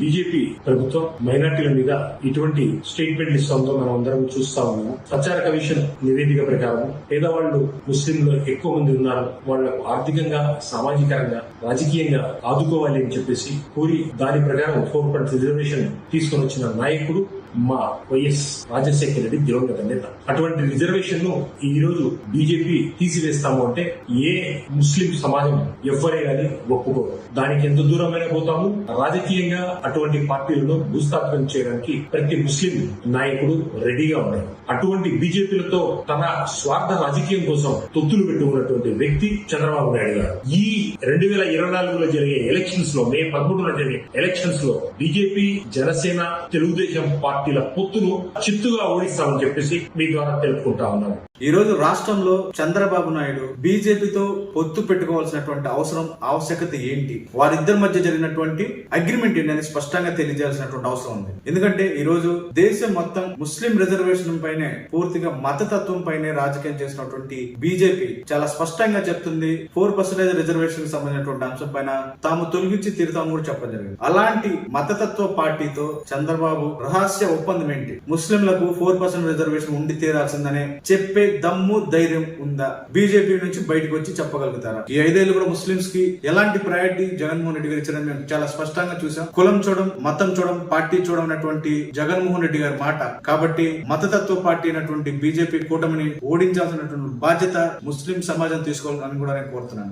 BJP ప్రభుత్వం మైనార్టీల మీద ఇటువంటి స్టేట్మెంట్ ఇస్తుందో మనం అందరం చూస్తా ఉన్నాము ప్రచార కమిషన్ నివేదిక ప్రకారం పేదవాళ్ళు ముస్లింలు ఎక్కువ మంది ఉన్నారు. వాళ్ళకు ఆర్థికంగా సామాజికంగా రాజకీయంగా ఆదుకోవాలి అని చెప్పేసి కోరి దాని ప్రకారం ఫోర్ పాయింట్ రిజర్వేషన్ తీసుకొని వచ్చిన నాయకుడు మా వైఎస్ రాజశేఖర రెడ్డి దివంగత నేత. అటువంటి రిజర్వేషన్ను ఈ రోజు బీజేపీ తీసివేస్తాము అంటే ఏ ముస్లిం సమాజం ఎవ్వరే గాని ఒప్పుకోరు. దానికి ఎంత దూరమైన పోతాము. రాజకీయంగా అటువంటి పార్టీలను భూస్థాపనం చేయడానికి ప్రతి ముస్లిం నాయకుడు రెడీగా ఉన్నారు అటువంటి బీజేపీలతో తన స్వార్థ రాజకీయం కోసం తొత్తులు పెట్టుకున్నటువంటి వ్యక్తి చంద్రబాబు నాయుడు గారు. ఈ రెండు వేల ఇరవై నాలుగులో జరిగే ఎలక్షన్స్లో మే పదమూడున జరిగే ఎలక్షన్స్లో బీజేపీ జనసేన తెలుగుదేశం పార్టీ పార్టీల పొత్తును చిత్తుగా ఓడిస్తామని చెప్పేసి మీ ద్వారా తెలుపుకుంటా ఉన్నాను. ఈరోజు రాష్ట్రంలో చంద్రబాబు నాయుడు బీజేపీతో పొత్తు పెట్టుకోవాల్సినటువంటి అవసరం ఆవశ్యకత ఏంటి? వారిద్దరి మధ్య జరిగినటువంటి అగ్రిమెంట్ ఏంటని స్పష్టంగా తెలియజేయాల్సినటువంటి అవసరం ఉంది. ఎందుకంటే ఈరోజు దేశం మొత్తం ముస్లిం రిజర్వేషన్ పైనే పూర్తిగా మతతత్వం పైనే రాజకీయం చేసినటువంటి బీజేపీ చాలా స్పష్టంగా చెప్తుంది. ఫోర్ పర్సెంటేజ్ రిజర్వేషన్ సంబంధించినటువంటి అంశం పైన తాము తొలగించి తీరుతాము కూడా చెప్పడం జరిగింది. అలాంటి మతతత్వ పార్టీతో చంద్రబాబు రహస్య ఒప్పందం ఏంటి? ముస్లింలకు ఫోర్ పర్సెంట్ రిజర్వేషన్ ఉండి తీరాల్సిందనే చెప్పే దమ్ము ధైర్యం ఉందా? బీజేపీ నుంచి బయటకు వచ్చి చెప్పగలుగుతారా? ఈ ఐదేళ్ళు కూడా ముస్లింస్కి ఎలాంటి ప్రయారిటీ జగన్మోహన్ రెడ్డి గారు ఇచ్చారని మేము చాలా స్పష్టంగా చూసాం కులం చూడడం మతం చూడడం పార్టీ చూడడం అన్నటువంటి జగన్మోహన్ రెడ్డి గారి మాట. కాబట్టి మతతత్వ పార్టీ అయినటువంటి బీజేపీ కూటమిని ఓడించాల్సినటువంటి బాధ్యత ముస్లిం సమాజం తీసుకోవాలని కూడా నేను కోరుతున్నాను.